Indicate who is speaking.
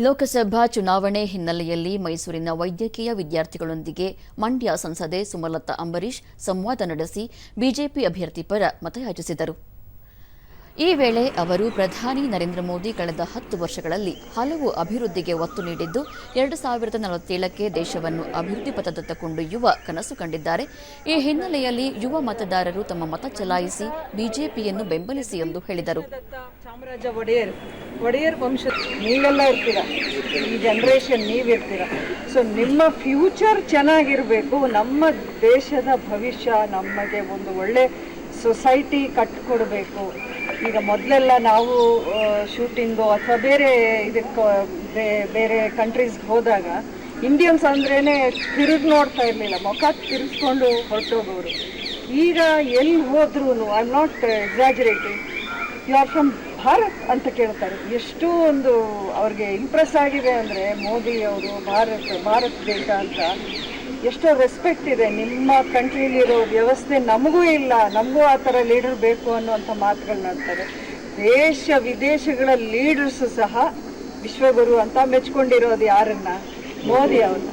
Speaker 1: ಲೋಕಸಭಾ ಚುನಾವಣೆ ಹಿನ್ನೆಲೆಯಲ್ಲಿ ಮೈಸೂರಿನ ವೈದ್ಯಕೀಯ ವಿದ್ಯಾರ್ಥಿಗಳೊಂದಿಗೆ ಮಂಡ್ಯ ಸಂಸದೆ ಸುಮಲತಾ ಅಂಬರೀಶ್ ಸಂವಾದ ನಡೆಸಿ ಬಿಜೆಪಿ ಅಭ್ಯರ್ಥಿ ಪರ ಮತಯಾಚಿಸಿದರು ಈ ವೇಳೆ ಅವರು ಪ್ರಧಾನಿ ನರೇಂದ್ರ ಮೋದಿ ಕಳೆದ ಹತ್ತು ವರ್ಷಗಳಲ್ಲಿ ಹಲವು ಅಭಿವೃದ್ಧಿಗೆ ಒತ್ತು ನೀಡಿದ್ದು, ಎರಡು ಸಾವಿರದ ನಲವತ್ತೇಳಕ್ಕೆ ದೇಶವನ್ನು ಅಭಿವೃದ್ಧಿ ಪಥದತ್ತ ಕೊಂಡೊಯ್ಯುವ ಕನಸು ಕಂಡಿದ್ದಾರೆ. ಈ ಹಿನ್ನೆಲೆಯಲ್ಲಿ ಯುವ ಮತದಾರರು ತಮ್ಮ ಮತ ಚಲಾಯಿಸಿ ಬಿಜೆಪಿಯನ್ನು ಬೆಂಬಲಿಸಿ ಎಂದು ಹೇಳಿದರು.
Speaker 2: ಚಾಮರಾಜ ಒಡೆಯರ್ ಒಡೆಯರ್ ವಂಶ ನೀವೆಲ್ಲ ಇರ್ತೀರ. ಈ ಜನ್ರೇಷನ್ ನೀವಿರ್ತೀರ ಸೊ ನಿಮ್ಮ ಫ್ಯೂಚರ್ ಚೆನ್ನಾಗಿರಬೇಕು. ನಮ್ಮ ದೇಶದ ಭವಿಷ್ಯ ನಮಗೆ ಒಂದು ಒಳ್ಳೆ ಸೊಸೈಟಿ ಕಟ್ಕೊಡ್ಬೇಕು. ಈಗ ಮೊದಲೆಲ್ಲ ನಾವು ಶೂಟಿಂಗು ಅಥವಾ ಬೇರೆ ಇದಕ್ಕೆ ಬೇರೆ ಕಂಟ್ರೀಸ್ಗೆ ಹೋದಾಗ ಇಂಡಿಯನ್ಸ್ ಅಂದ್ರೇ ತಿರುಗಿ ನೋಡ್ತಾ ಇರಲಿಲ್ಲ. ಮುಖ ತಿರ್ಸ್ಕೊಂಡು ಹೊರಟೋಗೋರು. ಈಗ ಎಲ್ಲಿ ಹೋದ್ರೂ I am not exaggerating you are from Bharat ಅಂತ ಕೇಳ್ತಾರೆ. ಎಷ್ಟು ಒಂದು ಅವ್ರಿಗೆ ಇಂಪ್ರೆಸ್ ಆಗಿದೆ ಅಂದರೆ ಮೋದಿ ಅವರು, ಭಾರತ್ ಭಾರತ್ ದೇಶ ಅಂತ ಎಷ್ಟೋ ರೆಸ್ಪೆಕ್ಟ್ ಇದೆ. ನಿಮ್ಮ ಕಂಟ್ರಿಲಿರೋ ವ್ಯವಸ್ಥೆ ನಮಗೂ ಇಲ್ಲ. ನಮಗೂ ಆ ಥರ ಲೀಡರ್ ಬೇಕು ಅನ್ನುವಂಥ ಮಾತುಗಳನ್ನ ಆಡ್ತಾರೆ ದೇಶ ವಿದೇಶಗಳ ಲೀಡರ್ಸ್ ಸಹ ವಿಶ್ವಗುರು ಅಂತ ಮೆಚ್ಕೊಂಡಿರೋದು ಯಾರನ್ನ? ಮೋದಿ ಅವ್ರನ್ನ.